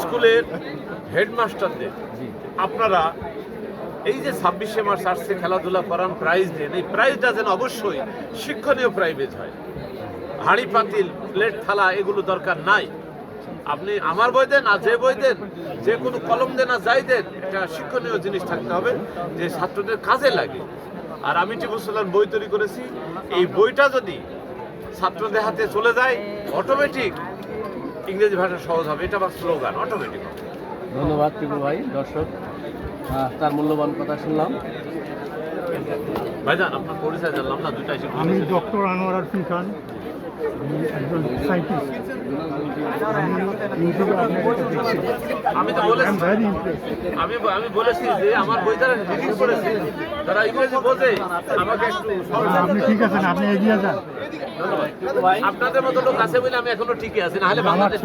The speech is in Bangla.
স্কুলের হেডমাস্টারদের। আপনারা এই যে ছাব্বিশে মার্চ আসছে, খেলাধুলা করান প্রাইজ দেন, এই প্রাইজটা যেন অবশ্যই শিক্ষণীয় প্রাইভেজ হয়। হাঁড়ি, পাতিল প্লেট থালা, এগুলো দরকার নাই। আপনি আমার বই দেন আর যে বই দেন, যে কোনো কলম দেন আর যাই দেন, এটা শিক্ষণীয় জিনিস থাকতে হবে যে ছাত্রদের কাজে লাগে। আর আমি টিপু সুলতান বই তৈরি করেছি। এই বইটা যদি ছাত্রদের হাতে চলে যায় অটোমেটিক ইংরেজি ভাষা সহজ হবে এটা আমার স্লোগান অটোমেটিক ধন্যবাদ টিপু ভাই দর্শক তার মূল্যবান কথা শুনলাম। ভাইজান আপনার পরিচয় জানলাম না এসে আমি ডক্টর আনোয়ার আরফিন খান আমি একজন তো বলেছি আমি আমি বলেছি যে আমার বই যারা রিলিজ করেছে তারা ইংরেজি বোঝে আমাকে একটু আপনি ঠিক আছেন? আপনি এগিয়ে যান। আপনাদের মতো লোক আছে বলে আমি এখনও ঠিকই আছি না হলে বাংলাদেশ